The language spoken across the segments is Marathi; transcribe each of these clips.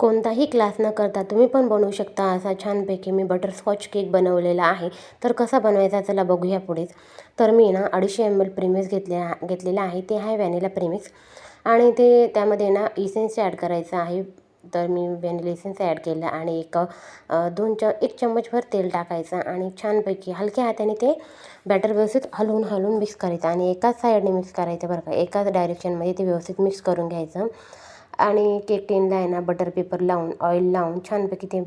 कोणताही क्लास न करता तुम्ही पण बनवू शकता असा छानपैकी मी बटरस्कॉच केक बनवलेला आहे. तर कसा बनवायचा चला बघूया पुढेच तर मी ना अडीचशे एम एल प्रेमिक्स घेतले घेतलेलं आहे. ते आहे व्हॅनिला प्रेमिक्स आणि ते त्यामध्ये ना इसेन्स ॲड करायचं आहे. तर मी व्हॅनिला इसेन्स ॲड केलं आणि एक दोन च एक चम्मचभर तेल टाकायचं आणि छानपैकी हलक्या हाताने ते बॅटर व्यवस्थित हलवून हलवून मिक्स करायचं आणि एकाच साईडने मिक्स करायचं बरं का. एकाच डायरेक्शनमध्ये ते व्यवस्थित मिक्स करून घ्यायचं. आणि केक टेनला आहे ना बटर पेपर लावून ऑइल लावून छानपैकी ते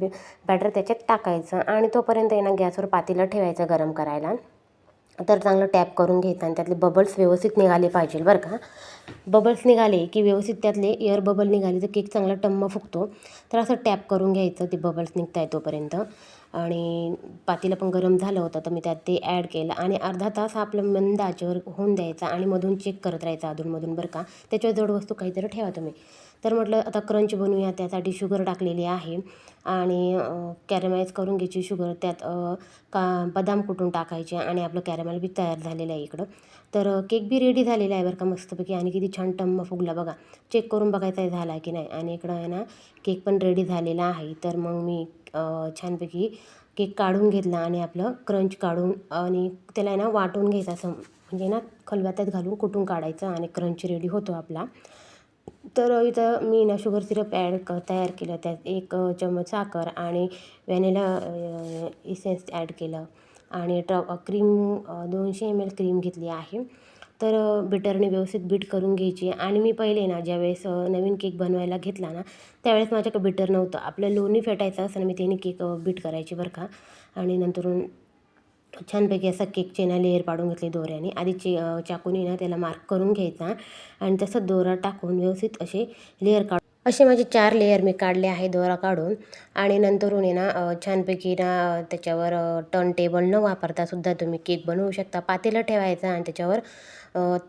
बॅटर त्याच्यात टाकायचं आणि तोपर्यंत आहे ना गॅसवर पातेलं ठेवायचं गरम करायला. तर चांगलं टॅप करून घ्यायचं आणि त्यातले बबल्स व्यवस्थित निघाले पाहिजे बरं का. बबल्स निघाले की व्यवस्थित त्यातले एअर बबल निघाले तर केक चांगला टम्म फुगतो. तर असं टॅप करून घ्यायचं ते बबल्स निघत आहे तोपर्यंत. आणि पातेलं पण गरम झालं होतं तर मी त्यात ते ॲड केलं आणि अर्धा तास आपलं मंद आचेवर होऊन द्यायचा आणि मधून चेक करत राहायचं अधूनमधून बरं का. त्याच्यावर जड वस्तू काहीतरी ठेवा तुम्ही. तर म्हटलं आता क्रंच बनवूया त्यासाठी शुगर टाकलेली आहे. आणि कॅरमाईज करून घ्यायची शुगर त्यात का बदाम कुटून टाकायचे आणि आपलं कॅरमेल बी तयार झालेलं आहे इकडं. तर केक बी रेडी झालेला आहे बरं का मस्तपैकी. आणि किती छान टम्म फुगला बघा. चेक करून बघायचा आहे झाला की नाही. आणि इकडं आहे ना केक पण रेडी झालेला आहे. तर मग मी छानपैकी केक काढून घेतला आणि आपलं क्रंच काढून आणि त्याला आहे ना वाटून घ्यायचं असं. म्हणजे ना खलबत्त्यात घालून कुटून काढायचं आणि क्रंच रेडी होतो आपला. तर इथं मी ना शुगर सिरप ॲड क तयार केलं. त्यात एक चम्मच साखर आणि व्हॅनिला इसेन्स ॲड केलं. आणि ट क्रीम दोनशे एम एल क्रीम घेतली आहे. तर बिटरने व्यवस्थित बीट करून घ्यायची. आणि मी पहिले ना ज्यावेळेस नवीन केक बनवायला घेतला ना त्यावेळेस माझ्याकडे बिटर नव्हतं. आपलं लोणी फेटायचं असं मी त्याने केक बीट करायची बरं का. आणि नंतरून छानपैकी असा केकचे ना लेअर पाडून घेतले दोऱ्याने. आधी चे चाकूने ना त्याला मार्क करून घ्यायचा आणि तसं दोरा टाकून व्यवस्थित असे लेअर काढ असे माझे चार लेअर मी काढले आहे दोरा काढून. आणि नंतरून आहे ना छानपैकी ना त्याच्यावर टर्न टेबल न वापरता सुद्धा तुम्ही केक बनवू शकता. पातेलं ठेवायचं आणि त्याच्यावर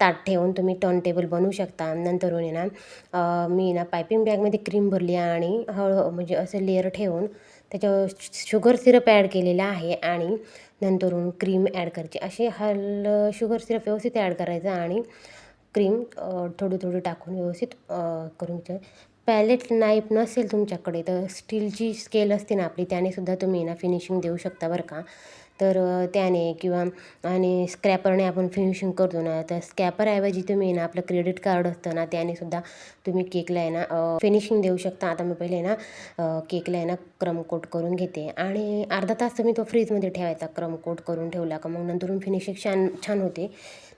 ताट ठेवून तुम्ही टर्न टेबल बनवू शकता. नंतरून आहे ना मी ना पायपिंग बॅगमध्ये क्रीम भरली आणि हळू म्हणजे असं लेअर ठेवून त्याच्यावर शुगर सिरप ॲड केलेला आहे आणि नंतरून क्रीम ॲड करायची. असे हल शुगर सिरप व्यवस्थित ॲड करायचं आणि क्रीम थोडी थोडी टाकून व्यवस्थित करून घ्यायचं. पॅलेट नाईफ नसेल तुमच्याकडे तर स्टीलची स्केल असते ना आपली त्यानेसुद्धा तुम्ही ना फिनिशिंग देऊ शकता बरं का. तर त्याने किंवा आणि स्क्रॅपरने आपण फिनिशिंग करतो ना तर स्कॅपरऐवजी तुम्ही ना आपलं क्रेडिट कार्ड असतं ना त्यानेसुद्धा तुम्ही केकला आहे ना फिनिशिंग देऊ शकता. आता मी पहिले ना केकला आहे ना क्रमकोट करून घेते. आणि अर्धा तास तुम्ही तो फ्रीजमध्ये ठेवायचा क्रमकोट करून ठेवला का मग नंतरून फिनिशिंग छान छान होते.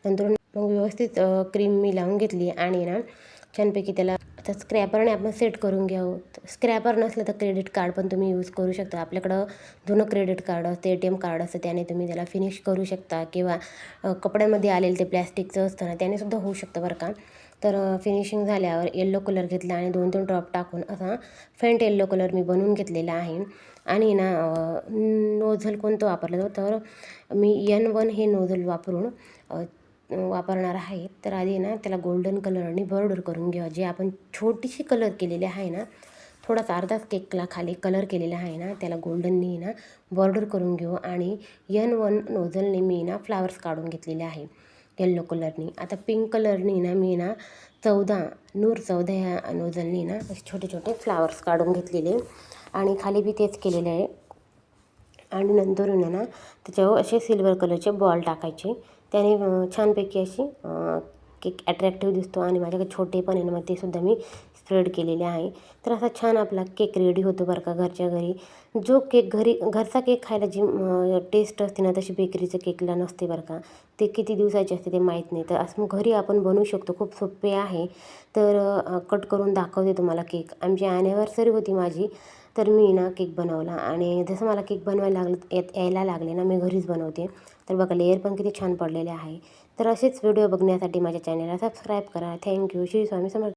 नंतरून मग व्यवस्थित क्रीम मी लावून घेतली आणि ना छानपैकी त्याला आता स्क्रॅपरने आपण सेट करून घ्यावं स्क्रॅपर नसलं तर क्रेडिट कार्ड पण तुम्ही यूज करू शकता. आपल्याकडं जुनं क्रेडिट कार्ड असतं ए टी एम कार्ड असतं त्याने तुम्ही त्याला फिनिश करू शकता. किंवा कपड्यामध्ये आलेलं ते प्लॅस्टिकचं असतं ना त्याने सुद्धा होऊ शकतं बरं का. तर फिनिशिंग झाल्यावर येल्लो कलर घेतला आणि दोन तीन ड्रॉप टाकून असा फेंट येल्लो कलर मी बनवून घेतलेला आहे. आणि ना नोझल कोणतं वापरलं तर मी यन वन हे नोझल वापरून वापरणार आहे तर आधी ना त्याला गोल्डन कलरने बॉर्डर करून घ्यावं. जे आपण छोटीशी कलर केलेली आहे ना थोडासा अर्धाच केकला खाली कलर केलेला आहे ना त्याला गोल्डननी ना बॉर्डर करून घेऊ. आणि यन वन नोझलने मी ना फ्लावर्स काढून घेतलेले आहे येल्लो कलरनी आता पिंक कलरनी ना मी ना चौदा नूर चौदा ह्या नोझलनी ना असे छोटे छोटे फ्लावर्स काढून घेतलेले. आणि खाली बी तेच केलेले आहे. आणि नंतर ना त्याच्यावर असे सिल्वर कलरचे बॉल टाकायचे. त्याने छानपैकी अशी केक ॲट्रॅक्टिव्ह दिसतो आणि माझ्याकडे छोटे पण आहे ना मग ते सुद्धा मी स्प्रेड केलेले आहे. तर असा छान आपला केक रेडी होतो बरं का घरच्या घरी. जो केक घरी घरचा केक खायला जी टेस्ट असते ना तशी बेकरीचं केकला नसते बरं का. ते किती दिवसाचे असते ते माहीत नाही. तर असं मग घरी आपण बनवू शकतो. खूप सोपे आहे. तर कट करून दाखवते तुम्हाला केक. आमची ॲनिव्हर्सरी होती माझी. तर मी ना केक बनवला आणि जसं मला केक बनवायला लागलं येत यायला लागले ना मी घरीच बनवते. तर बघा लेअर पण किती छान पडलेले आहे. तर असेच व्हिडिओ बघण्यासाठी माझ्या चॅनलला सबस्क्राईब करा. थँक्यू. श्री स्वामी समर्थ